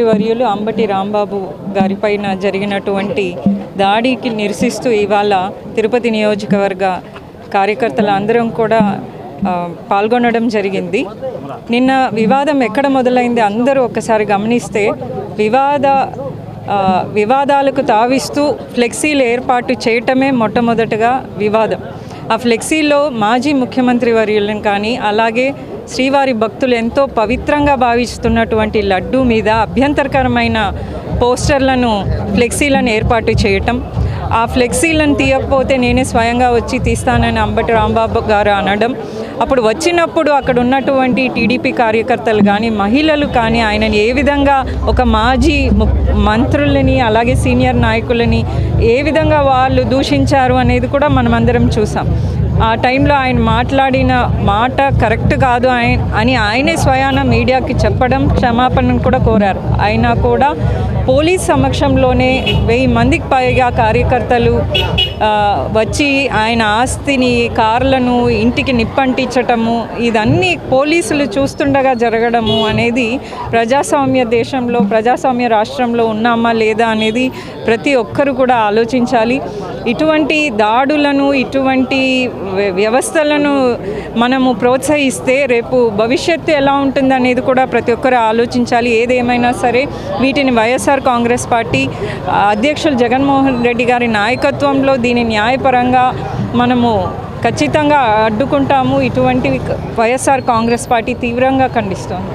వర్యులు అంబటి రాంబాబు గారిపైన జరిగినటువంటి దాడికి నిరసిస్తూ ఇవాళ తిరుపతి నియోజకవర్గ కార్యకర్తలు అందరం కూడా పాల్గొనడం జరిగింది. నిన్న వివాదం ఎక్కడ మొదలైంది అందరూ ఒక్కసారి గమనిస్తే వివాద వివాదాలకు తావిస్తూ ఫ్లెక్సీలు ఏర్పాటు చేయటమే మొట్టమొదటగా వివాదం. ఆ ఫ్లెక్సీలో మాజీ ముఖ్యమంత్రి వర్యులను కానీ అలాగే శ్రీవారి భక్తులు ఎంతో పవిత్రంగా భావిస్తున్నటువంటి లడ్డు మీద అభ్యంతరకరమైన పోస్టర్లను ఫ్లెక్సీలను ఏర్పాటు చేయటం. ఆ ఫ్లెక్సీలను తీయకపోతే నేనే స్వయంగా వచ్చి తీస్తానని అంబటి రాంబాబు గారు అనడం. అప్పుడు వచ్చినప్పుడు అక్కడ ఉన్నటువంటి టీడీపీ కార్యకర్తలు కానీ మహిళలు కానీ ఆయనని ఏ విధంగా ఒక మాజీ మంత్రులని అలాగే సీనియర్ నాయకులని ఏ విధంగా వాళ్ళు దూషించారు అనేది కూడా మనం అందరం చూసాం. ఆ టైంలో ఆయన మాట్లాడిన మాట కరెక్ట్ కాదు ఆయన అని ఆయనే స్వయాన మీడియాకి చెప్పడం క్షమాపణ కూడా కోరారు. అయినా కూడా పోలీస్ సమక్షంలోనే వెయ్యి మందికి పైగా కార్యకర్తలు వచ్చి ఆయన ఆస్తిని కార్లను ఇంటికి నిప్పంటించటము ఇదన్నీ పోలీసులు చూస్తుండగా జరగడము అనేది ప్రజాస్వామ్య దేశంలో ప్రజాస్వామ్య రాష్ట్రంలో ఉన్నామా లేదా అనేది ప్రతి ఒక్కరు కూడా ఆలోచించాలి. ఇటువంటి దాడులను ఇటువంటి వ్యవస్థలను మనము ప్రోత్సహిస్తే రేపు భవిష్యత్తు ఎలా ఉంటుంది అనేది కూడా ప్రతి ఒక్కరు ఆలోచించాలి. ఏదేమైనా సరే వీటిని వైఎస్ఆర్ కాంగ్రెస్ పార్టీ అధ్యక్షులు జగన్మోహన్ రెడ్డి గారి నాయకత్వంలో దీని న్యాయపరంగా మనము ఖచ్చితంగా అడ్డుకుంటాము. ఇటువంటివి వైఎస్ఆర్ కాంగ్రెస్ పార్టీ తీవ్రంగా ఖండిస్తోంది.